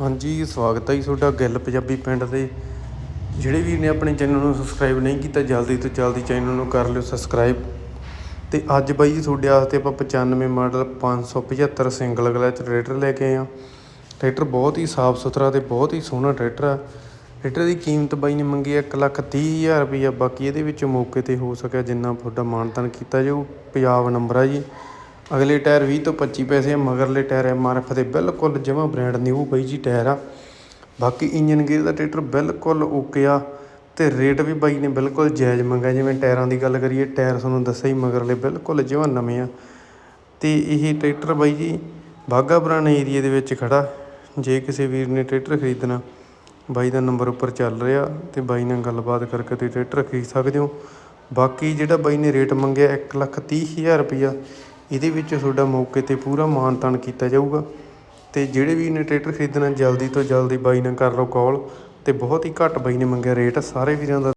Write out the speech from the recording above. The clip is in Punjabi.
ਹਾਂਜੀ, ਸਵਾਗਤ ਹੈ ਜੀ ਤੁਹਾਡਾ ਗਿੱਲ ਪੰਜਾਬੀ ਪਿੰਡ ਦੇ ਜਿਹੜੇ ਵੀਰ ਨੇ ਆਪਣੇ ਚੈਨਲ ਨੂੰ ਸਬਸਕ੍ਰਾਈਬ ਨਹੀਂ ਕੀਤਾ, ਜਲਦੀ ਤੋਂ ਜਲਦੀ ਚੈਨਲ ਨੂੰ ਕਰ ਲਿਓ ਸਬਸਕ੍ਰਾਈਬ ਤੇ ਅੱਜ ਬਾਈ ਜੀ ਤੁਹਾਡੇ ਵਾਸਤੇ ਆਪਾਂ 95 ਮਾਡਲ 575 ਸਿੰਗਲ ਕਲਚ ਟਰੈਕਟਰ ਲੈ ਕੇ ਆਏ ਆ ਟਰੈਕਟਰ ਬਹੁਤ ਹੀ ਸਾਫ਼ ਸੁਥਰਾ ਤੇ ਬਹੁਤ ਹੀ ਸੋਹਣਾ ਟਰੈਕਟਰ ਆ। ਟਰੈਕਟਰ ਦੀ ਕੀਮਤ ਬਾਈ ਨੇ ਮੰਗੀ 1 ਲੱਖ ਤੀਹ ਹਜ਼ਾਰ ਰੁਪਈਆ। ਬਾਕੀ ਇਹਦੇ ਵਿੱਚ ਮੌਕੇ ਤੇ ਹੋ ਸਕਿਆ ਜਿੰਨਾ ਤੁਹਾਡਾ ਮਾਨਤਾਨ ਕੀਤਾ ਜਾਊ। ਪੰਜਾਬ ਨੰਬਰ ਆ ਜੀ। ਅਗਲੇ ਟਾਇਰ 20 ਤੋਂ 25 ਪੈਸੇ ਆ, ਮਗਰਲੇ ਟਾਇਰ ਐਮਆਰਐਫ ਦੇ ਬਿਲਕੁਲ ਜਮਾ ਬ੍ਰਾਂਡ ਨਿਊ ਬਾਈ ਜੀ ਟਾਇਰ ਆ। ਬਾਕੀ ਇੰਜਨ ਗੇਅਰ ਦਾ ਟਰੈਕਟਰ ਬਿਲਕੁਲ ਓਕੇ ਆ ਤੇ ਰੇਟ ਵੀ ਬਾਈ ਨੇ ਬਿਲਕੁਲ ਜਾਇਜ਼ ਮੰਗਿਆ। ਜਿਵੇਂ ਟਾਇਰਾਂ ਦੀ ਗੱਲ ਕਰੀਏ, ਟਾਇਰ ਤੁਹਾਨੂੰ ਦੱਸਿਆ ਹੀ ਮਗਰਲੇ ਬਿਲਕੁਲ ਜਮਾਂ ਨਵੇਂ ਆ। ਤੇ ਇਹ ਟਰੈਕਟਰ ਬਾਈ ਜੀ ਬਾਘਾ ਪੁਰਾਣੇ ਏਰੀਏ ਦੇ ਵਿੱਚ ਖੜਾ। ਜੇ ਕਿਸੇ ਵੀਰ ਨੇ ਟਰੈਕਟਰ ਖਰੀਦਣਾ, ਬਾਈ ਦਾ ਨੰਬਰ ਉੱਪਰ ਚੱਲ ਰਿਹਾ ਤੇ ਬਾਈ ਨਾਲ ਗੱਲਬਾਤ ਕਰਕੇ ਤੁਸੀਂ ਟਰੈਕਟਰ ਖਰੀਦ ਸਕਦੇ ਹੋ। ਬਾਕੀ ਜਿਹੜਾ ਬਾਈ ਨੇ ਰੇਟ ਮੰਗਿਆ ਇੱਕ ਲੱਖ ਤੀਹ ਹਜ਼ਾਰ ਰੁਪਈਆ ਇਹਦੇ ਵਿੱਚ ਤੁਹਾਡਾ ਮੌਕੇ ਤੇ ਪੂਰਾ ਮਾਣ ਤਾਣ ਕੀਤਾ ਜਾਊਗਾ। ਅਤੇ ਜਿਹੜੇ ਵੀ ਨੇ ਟਰੈਕਟਰ ਖਰੀਦਣਾ, ਜਲਦੀ ਤੋਂ ਜਲਦੀ ਬਾਈ ਨਾਲ ਕਰ ਲਓ ਕਾਲ ਅਤੇ ਬਹੁਤ ਹੀ ਘੱਟ ਬਾਈ ਨੇ ਮੰਗਿਆ, ਰੇਟ ਸਾਰੇ ਵੀਰਾਂ ਦਾ